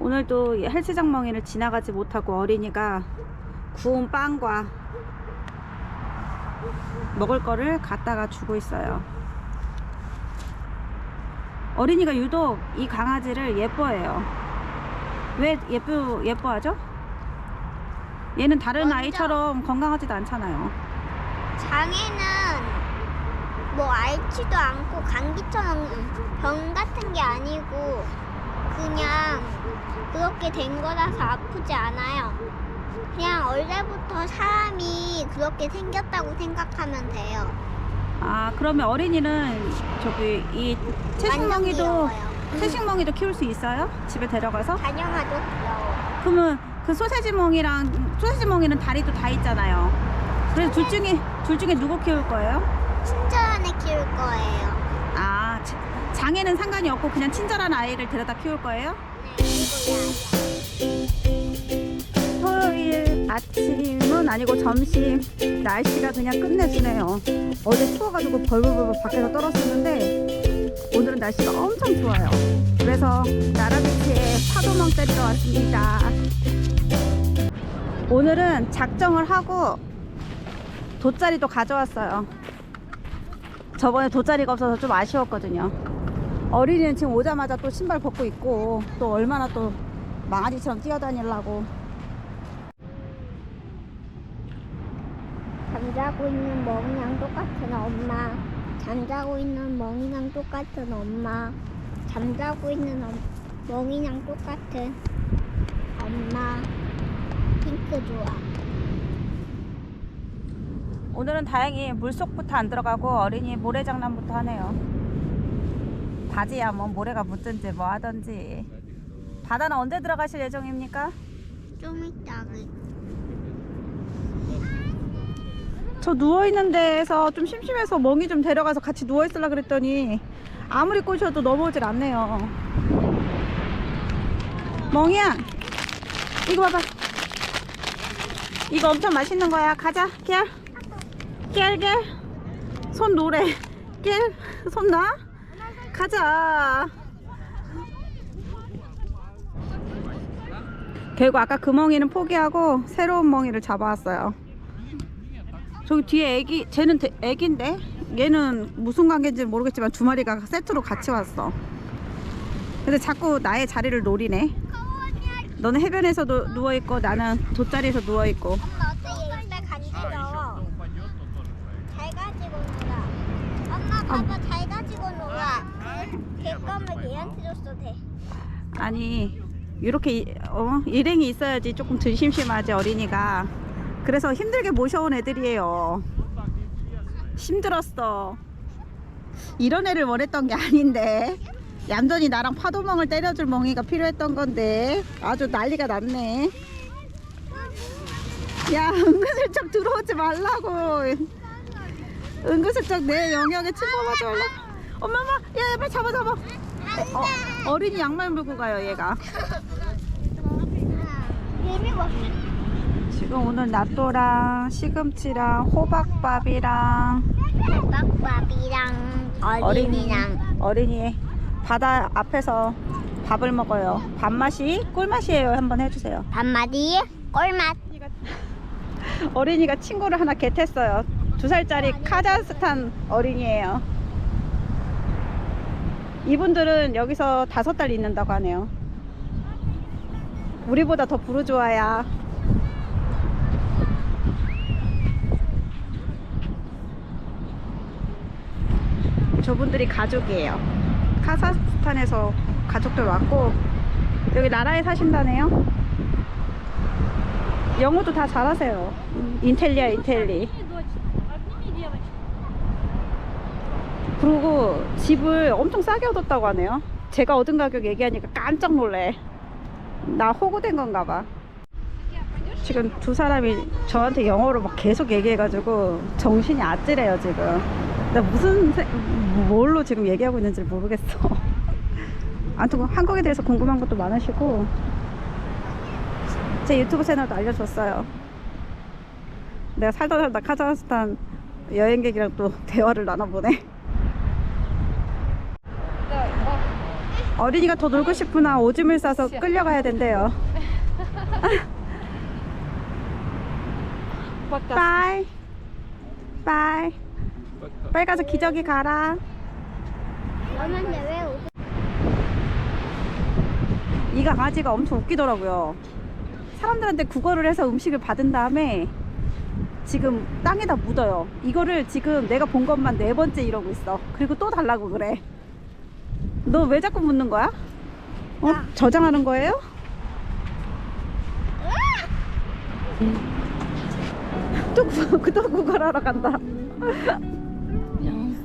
오늘도 이 헬스장 멍이를 지나가지 못하고 어린이가 구운 빵과 먹을 거를 갖다가 주고 있어요. 어린이가 유독 이 강아지를 예뻐해요. 왜 예쁘, 예뻐하죠? 얘는 다른 먼저- 아이처럼 건강하지도 않잖아요. 장애는 뭐 앓지도 않고 감기처럼 병 같은 게 아니고 그냥 그렇게 된 거라서 아프지 않아요. 그냥 원래부터 사람이 그렇게 생겼다고 생각하면 돼요. 아, 그러면 어린이는 저기 이 채식멍이도 귀여워요. 채식멍이도 키울 수 있어요? 집에 데려가서? 다녀가도 귀여워. 그러면 그 소세지 멍이랑 소세지 멍이는 다리도 다 있잖아요. 그래서 둘 중에 둘 중에 누구 키울 거예요? 친절한 애 키울 거예요. 아 자- 장애는 상관이 없고 그냥 친절한 아이를 데려다 키울 거예요? 토요일 아침은 아니고 점심 날씨가 그냥 끝내주네요. 어제 추워가지고 벌벌벌 밖에서 떨었었는데 오늘은 날씨가 엄청 좋아요. 그래서 나라비치에 파도멍 때리러 왔습니다. 오늘은 작정을 하고 돗자리도 가져왔어요. 저번에 돗자리가 없어서 좀 아쉬웠거든요. 어린이는 지금 오자마자 또 신발 벗고 있고 또 얼마나 또 망아지처럼 뛰어다니려고 잠자고 있는 멍이랑 똑같은 엄마. 잠자고 있는 멍이랑 똑같은 엄마. 잠자고 있는 엄- 멍이랑 똑같은 엄마. 핑크 좋아. 오늘은 다행히 물속부터 안 들어가고 어린이 모래장난부터 하네요. 바지야 뭐 모래가 묻든지 뭐 하든지. 바다는 언제 들어가실 예정입니까? 좀 이따 그저 누워 있는 데에서 좀 심심해서 멍이 좀 데려가서 같이 누워 있으려 그랬더니 아무리 꼬셔도 넘어오질 않네요. 멍이야, 이거 봐봐. 이거 엄청 맛있는 거야. 가자, 깨. 깨, 깨. 손 노래. 깨. 손 놔. 가자. 결국 아까 그 멍이는 포기하고 새로운 멍이를 잡아왔어요. 저기 뒤에 애기, 쟤는 대- 애기인데? 얘는 무슨 관계인지 모르겠지만 두 마리가 세트로 같이 왔어. 근데 자꾸 나의 자리를 노리네. 너는 해변에서도 누워있고 나는 돗자리에서 누워있고. 엄마 어때 얘 이빨 간지러워. 잘 가지고 놀아. 엄마 봐봐 잘 가지고 놀아. 그 개껌을 얘한테 줬어 돼. 아니, 이렇게 이- 어? 일행이 있어야지 조금 덜 심심하지 어린이가. 그래서 힘들게 모셔온 애들이에요. 힘들었어. 이런 애를 원했던 게 아닌데. 얌전히 나랑 파도멍을 때려줄 멍이가 필요했던 건데 아주 난리가 났네. 야 은근슬쩍 들어오지 말라고. 은근슬쩍 내 영역에 침범하지 말라고. 엄마 엄마 야 빨리 잡아 잡아. 어, 어린이 양말 물고 가요 얘가. 지금 오늘 낫또랑 시금치랑 호박밥이랑 빡빡이랑 어린이랑 어린이 바다 앞에서 밥을 먹어요. 밥맛이 꿀맛이에요. 한번 해주세요. 반마디 꿀맛. 어린이가 친구를 하나 겟했어요. 두 살짜리 카자흐스탄 어린이에요. 이분들은 여기서 다섯 달 있는다고 하네요. 우리보다 더 부르주아야. 저분들이 가족이에요. 카자흐스탄에서 가족들 왔고 여기 나라에 사신다네요. 영어도 다 잘하세요. 인텔리야 인텔리. 그리고 집을 엄청 싸게 얻었다고 하네요. 제가 얻은 가격 얘기하니까 깜짝 놀래. 나 호구된 건가 봐. 지금 두 사람이 저한테 영어로 막 계속 얘기해가지고 정신이 아찔해요 지금. 나 무슨 세- 뭘로 지금 얘기하고 있는지 모르겠어. 아무튼 한국에 대해서 궁금한 것도 많으시고 제 유튜브 채널도 알려줬어요. 내가 살다 살다 카자흐스탄 여행객이랑 또 대화를 나눠보네. 어린이가 더 놀고 싶으나 오줌을 싸서 끌려가야 된대요. 빠이. 빠이. 빨리 가서 기저귀 가라. 이 강아지가 엄청 웃기더라고요. 사람들한테 구걸을 해서 음식을 받은 다음에 지금 땅에다 묻어요. 이거를 지금 내가 본 것만 네 번째 이러고 있어. 그리고 또 달라고 그래. 너 왜 자꾸 묻는 거야? 어? 저장하는 거예요? 또, 구- 또 구걸하러 간다.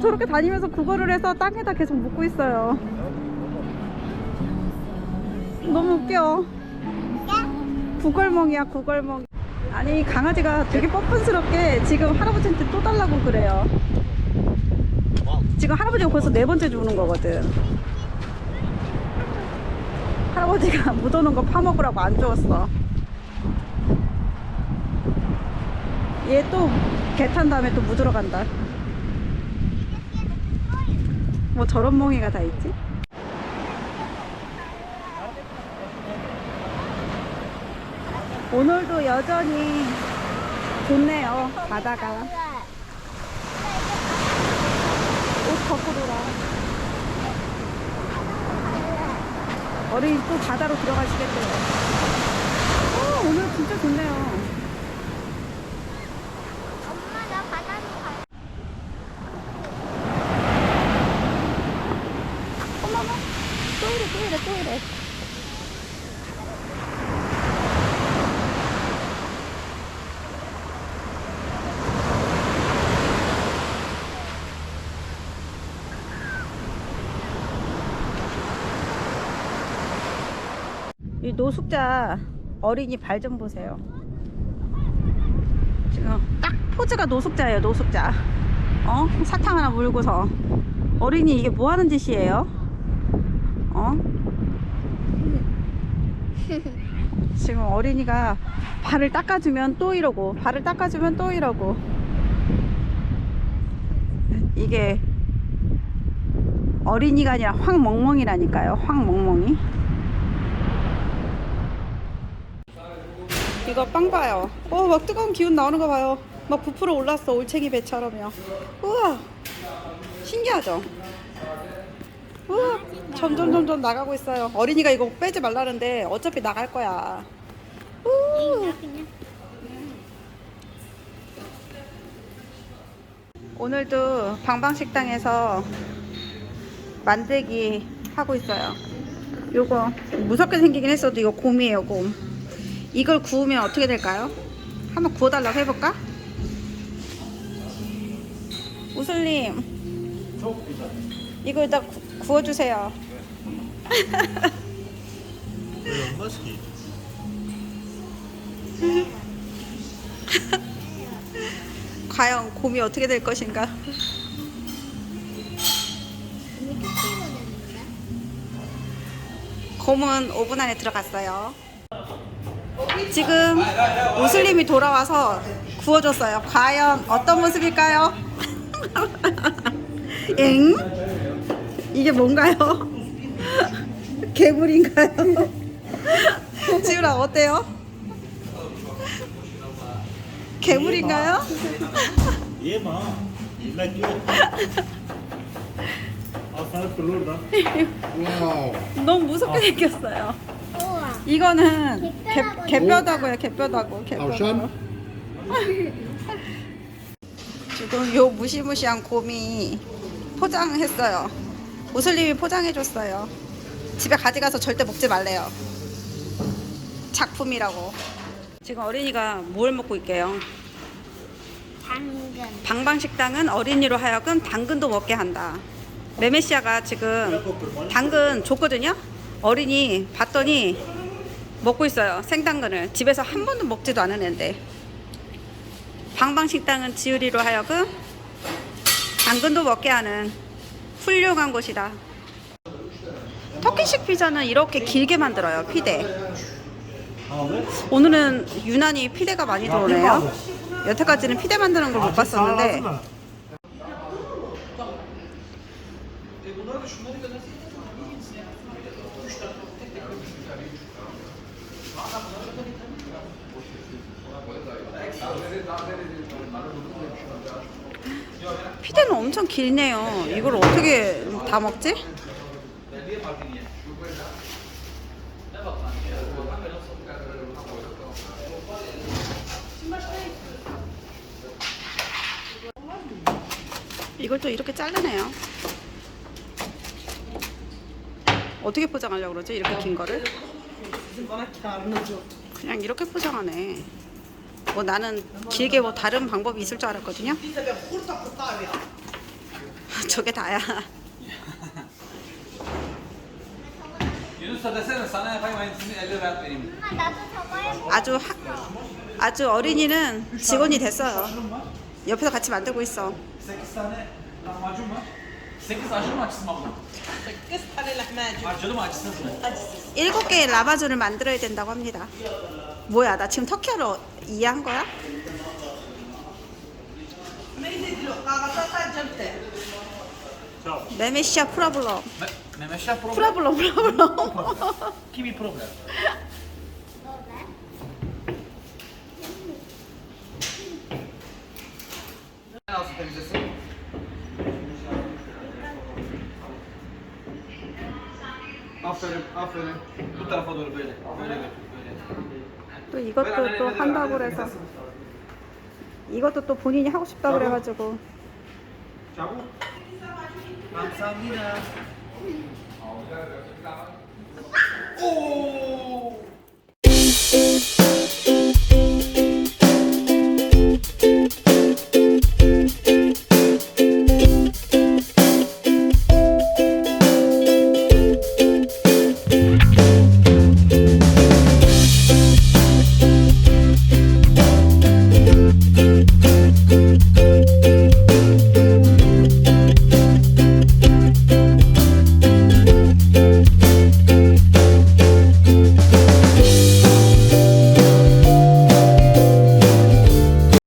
저렇게 다니면서 구걸을 해서 땅에다 계속 묻고 있어요. 너무 웃겨. 구걸멍이야, 구걸멍. 아니, 강아지가 되게 뻔뻔스럽게 지금 할아버지한테 또 달라고 그래요. 지금 할아버지가 벌써 네 번째 주는 거거든. 할아버지가 묻어놓은 거 파먹으라고 안 주었어. 얘 또 개 탄 다음에 또 묻으러 간다. 뭐 저런 멍이가 다 있지? 오늘도 여전히 좋네요, 바다가. 옷 벗고 놀아. 어린이 또 바다로 들어가시겠대요. 어, 오늘 진짜 좋네요. 엄마 나 바다로 가 어머머, 또 이래, 또 이래, 또 이래. 이 노숙자 어린이 발 좀 보세요. 지금 딱 포즈가 노숙자예요, 노숙자. 어? 사탕 하나 물고서. 어린이 이게 뭐 하는 짓이에요? 어? 지금 어린이가 발을 닦아주면 또 이러고, 발을 닦아주면 또 이러고. 이게 어린이가 아니라 황멍멍이라니까요, 황멍멍이. 이거 빵 봐요. 어, 막 뜨거운 기운 나오는 거 봐요. 막 부풀어 올랐어, 올챙이 배처럼요. 우와, 신기하죠? 우와, 점점 점점 나가고 있어요. 어린이가 이거 빼지 말라는데 어차피 나갈 거야. 우. 오늘도 방방식당에서 만들기 하고 있어요. 요거 무섭게 생기긴 했어도 이거 곰이에요, 곰. 이걸 구우면 어떻게 될까요? 한번 구워달라고 해볼까? 우슬님, 이거 일단 구, 구워주세요. 과연 곰이 어떻게 될 것인가? 곰은 오븐 안에 들어갔어요. 지금 우슬님이 돌아와서 구워줬어요. 과연 어떤 모습일까요? 엥? 이게 뭔가요? 괴물인가요? 지우라 어때요? 괴물인가요? 얘마 일나 끼워 아 너무 무섭게 생겼어요. 이거는 개뼈다고요, 개뼈다고, 개뼈다고. 아우션? 지금 요 무시무시한 곰이 포장했어요. 우슬님이 포장해줬어요. 집에 가져가서 절대 먹지 말래요. 작품이라고. 지금 어린이가 뭘 먹고 있게요? 당근 방방식당은 어린이로 하여금 당근도 먹게 한다. 메메시아가 지금 당근 줬거든요. 어린이 봤더니 먹고 있어요. 생당근을 집에서 한 번도 먹지도 않은 앤데 방방식당은 지우리로 하여금 당근도 먹게 하는 훌륭한 곳이다. 터키식 피자는 이렇게 길게 만들어요. 피대. 오늘은 유난히 피대가 많이 들어오네요. 여태까지는 피대 만드는 걸 못 봤었는데 피대는 엄청 길네요. 이걸 어떻게 다 먹지? 이걸 또 이렇게 자르네요. 어떻게 포장하려고 그러지? 이렇게 긴 거를? 그냥 이렇게 포장하네. 뭐 나는 길게 뭐 다른 방법이 있을 줄 알았거든요. 저게 다야. Yunus da desene sana yapayım aynısını 50 rahat vereyim. 엄마 나도 저거 해볼게. 아주 하, 아주 어린이는 직원이 됐어요. 옆에서 같이 만들고 있어. 8 tane lahmacun var. 8개 사실 맛있어 맛있어 맛있어 7개의 라바주를 만들어야 된다고 합니다. 뭐야, 나 지금 터키어로 이해한 거야? 저 메메시아 프라블럼. 네, 몇 시야 프로? 프라블럼, 프라블럼. 키위 프로그램. 나와서 재밌었어? Aferin, aferin. Bu tarafa doğru böyle. Böyle götür, böyle. 또 이것도 또 한다고 그래서 이것도 또 본인이 하고 싶다 그래가지고 Çabuk. 감사합니다. Oo!